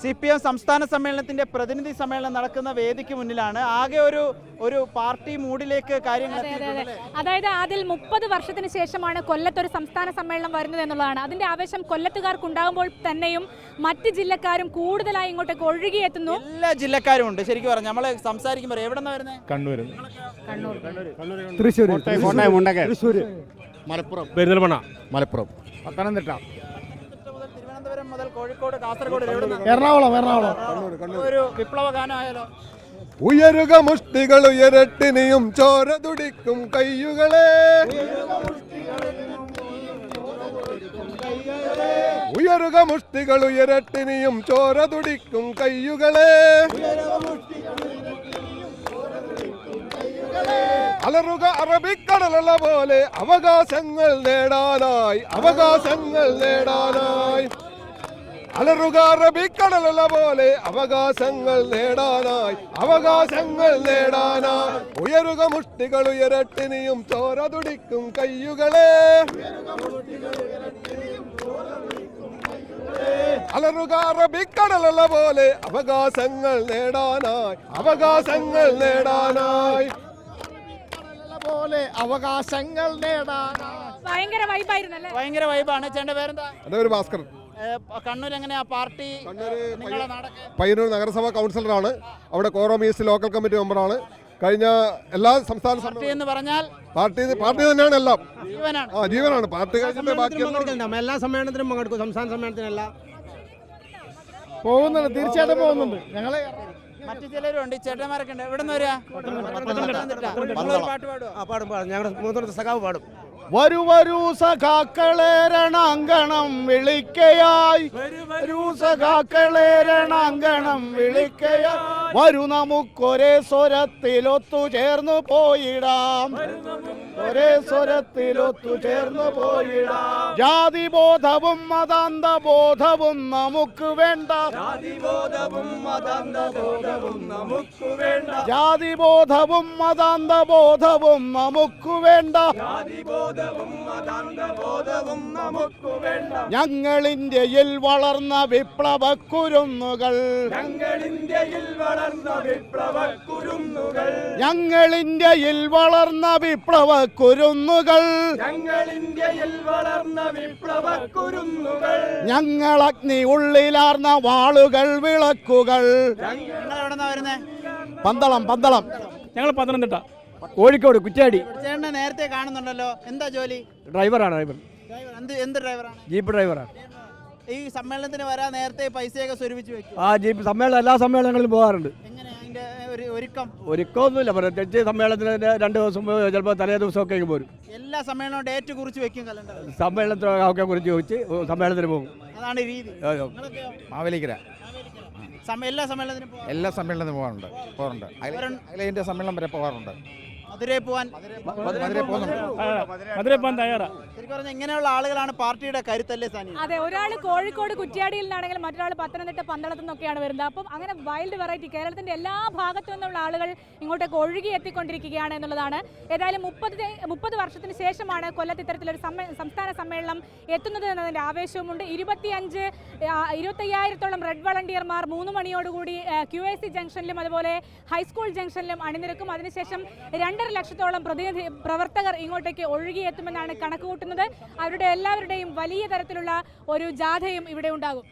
C P M സംസ്ഥാന സമ്മേളനത്തിന്റെ പ്രതിനിധി സമ്മേളനം നടക്കുന്ന വേദിക്ക് മുന്നിലാണ്. ആകെ ഒരു ഒരു പാർട്ടി മൂഡിലേക്ക് കാര്യങ്ങൾ അതായത് അതിൽ മുപ്പത് വർഷത്തിന് ശേഷമാണ് കൊല്ലത്ത് ഒരു സംസ്ഥാന സമ്മേളനം വരുന്നത് എന്നുള്ളതാണ്. അതിന്റെ ആവേശം കൊല്ലത്തുകാർക്ക് ഉണ്ടാകുമ്പോൾ തന്നെയും മറ്റ് ജില്ലക്കാരും കൂടുതലായി ഇങ്ങോട്ടേക്ക് ഒഴുകിയെത്തുന്നു. എല്ലാ ജില്ലക്കാരും ഉണ്ട്. ശരിക്കും പറഞ്ഞു നമ്മൾ സംസാരിക്കുമ്പോൾ എവിടെ നിന്ന് വരുന്നത് കണ്ണൂർ തൃശ്ശൂർ കോട്ടയം മലപ്പുറം. പെരിന്തൽമണ്ണ. മലപ്പുറം. പത്തനംതിട്ട. കോഴിക്കോട് കാസർഗോഡ് എറണാകുളം എറണാകുളം. ഒരു വിപ്ലവ ഗാനമായാലോ ഉയരുക മുഷ്ടികൾ ഉയരട്ടിനിയും ചോര തുടിക്കും കയ്യുകളെ. ഉയരുക മുഷ്ടികൾ ഉയരട്ടിനിയും ചോര തുടിക്കും കയ്യുകളെ. അലറുക അറബിക്കടലുള്ള പോലെ അവകാശങ്ങൾ നേടാനായി അവകാശങ്ങൾ നേടാനായി. അലറുക അറബിക്കടലുള്ള പോലെ അവകാശങ്ങൾ നേടാനായി അവകാശങ്ങൾ നേടാനായി. ഉയരുക മുഷ്ടികൾ ഉയരട്ടിനിയും ചോര തുടിക്കും കയ്യുകളെ. അലറുക അറബിക്കടലുള്ള പോലെ അവകാശങ്ങൾ നേടാനായി അവകാശങ്ങൾ നേടാനായി. പോലെ അവകാശങ്ങൾ നേടാനായി. ഭയങ്കര വൈബായിരുന്നല്ലേ ഭയങ്കര വൈബാണ് ചേട്ടന്റെ പേരെന്താ? എന്റെ ഒരു ഭാസ്കർ കണ്ണൂർ എങ്ങനെയാ? പാർട്ടി പയ്യന്നൂർ നഗരസഭാ കൗൺസിലറാണ്. അവിടെ കോറോം ഈസ്റ്റ് ലോക്കൽ കമ്മിറ്റി മെമ്പറാണ് കഴിഞ്ഞ എല്ലാ സംസ്ഥാന പാർട്ടി എന്ന് പറഞ്ഞാൽ പാർട്ടി പാർട്ടി തന്നെയാണ് എല്ലാം. ജീവനാണ്. ആ ജീവനാണ്. പാർട്ടി എല്ലാ സമ്മേളനത്തിനും പങ്കെടുക്കും. സംസ്ഥാന സമ്മേളനത്തിനല്ല. പോകുന്നുണ്ട്. തീർച്ചയായിട്ടും പോകുന്നുണ്ട്. ഞങ്ങളെ മറ്റു ചിലരുണ്ട് ചേട്ടന്മാരൊക്കെ ഉണ്ട്. എവിടെ നിന്ന് വരിക പാട്ട് ആ പാടും പാടും. ഞങ്ങളുടെ മൂന്നോട്ട് സഖാവ് പാടും. വരൂ വരൂ സഖാക്കളെ രണാങ്കണം വിളിക്കയായി. വരൂ സഖാക്കളെ രണാങ്കണം വിളിക്കയായി. വരൂ നമുക്കൊരേ സ്വരത്തിലൊത്തു ചേർന്നു പോയിടാം. ഒരേ സ്വരത്തിലൊത്തു ചേർന്നു പോയിടാം. ജാതി ബോധവും മതാന്ത ബോധവും നമുക്ക് വേണ്ട. ജാതി ബോധവും മതാന്ത ബോധവും നമുക്ക് വേണ്ട. ഞങ്ങൾ ഇന്ത്യയിൽ വളർന്ന വിപ്ലവ കുരുന്നുകൾ ഞങ്ങൾ ഇന്ത്യയിൽ വളർന്ന വിപ്ലവ കുരുന്നുകൾ ഞങ്ങൾ അഗ്നി ഉള്ളിലാർന്ന വാളുകൾ വിളക്കുകൾ. പന്തളം പന്തളം. ഞങ്ങൾ പത്തനംതിട്ട. കോഴിക്കോട് കുറ്റാടി ചേട്ടനെ നേരത്തെ കാണുന്നുണ്ടല്ലോ. എന്താ ജോലി? ഡ്രൈവറാണ് ഡ്രൈവർ. ഡ്രൈവർ. എന്ത് എന്ത് ഡ്രൈവറാണ്? ജീപ്പ് ഡ്രൈവറാണ്. ഈ സമ്മേളനത്തിന് വരാൻ നേരത്തെ പൈസയൊക്കെ സ്വരൂപിച്ച് വെക്കും. ആ ജീപ്പ് സമ്മേളനം എല്ലാ സമ്മേളനങ്ങളിലും പോകാറുണ്ട്. എങ്ങനെ? അതിന്റെ ഒരു ഒരുക്കം. ഒരുക്കമൊന്നുമില്ല പ്രത്യേകിച്ച് സമ്മേളനത്തിന് രണ്ട് ദിവസം മുമ്പ് ചിലപ്പോൾ തലേ ദിവസമൊക്കെ ഇങ്ങ് പോരും. എല്ലാ സമ്മേളനവും ഡേറ്റ് കുറിച്ച് വെക്കും കലണ്ടർ സമ്മേളനത്തിനൊക്കെ കുറിച്ച് ചോദിച്ച് സമ്മേളനത്തിന് പോകും. അതാണ് രീതി. നിങ്ങളൊക്കെയോ? മാവേലിക്കര. സമ്മ- എല്ലാ സമ്മേളനത്തിനും പോകാം എല്ലാ സമ്മേളനത്തിനും പോകാറുണ്ട് പോകാറുണ്ട്. അതിലെ സമ്മേളനം വരെ പോകാറുണ്ട്. മധുരയിൽ പോകാൻ മധുരയിൽ പോകുന്നുണ്ട് മധുര പോകാൻ തയ്യാറാ. ശരിക്കും പറഞ്ഞാൽ ഇങ്ങനെയുള്ള ആളുകളാണ് പാർട്ടിയുടെ കരുത്തല്ലേ സാനി? അതെ ഒരാൾ കോഴിക്കോട് കുറ്റ്യാടിയിൽ നിന്നാണെങ്കിൽ മറ്റൊരാൾ പത്തനംതിട്ട പന്തളത്തു നിന്നൊക്കെയാണ് വരുന്നത്. അപ്പം അങ്ങനെ വൈൽഡ് വെറൈറ്റി കേരളത്തിന്റെ എല്ലാ ഭാഗത്തു നിന്നുള്ള ആളുകൾ ഇങ്ങോട്ടേക്ക് ഒഴുകി എത്തിക്കൊണ്ടിരിക്കുകയാണ് എന്നുള്ളതാണ്. ഏതായാലും മുപ്പത് മുപ്പത് വർഷത്തിന് ശേഷമാണ് കൊല്ലത്ത് ഇത്തരത്തിലൊരു സംസ്ഥാന സമ്മേളനം എത്തുന്നത് എന്നതിന്റെ ആവേശവുമുണ്ട്. ഇരുപത്തിയഞ്ച് ഇരുപത്തയ്യായിരത്തോളം റെഡ് വളണ്ടിയർമാർ മൂന്ന് മണിയോടുകൂടി ക്യു എസ് സി ജംഗ്ഷനിലും അതുപോലെ ഹൈസ്കൂൾ ജംഗ്ഷനിലും അണിനിരക്കും. അതിനുശേഷം രണ്ടര ലക്ഷത്തോളം പ്രതിനിധി പ്രവർത്തകർ ഇങ്ങോട്ടേക്ക് ഒഴുകിയെത്തുമെന്നാണ് കണക്ക് കൂട്ടുന്നത് അവരുടെ എല്ലാവരുടെയും വലിയ തരത്തിലുള്ള ഒരു ജാഥയും ഇവിടെ ഉണ്ടാകും.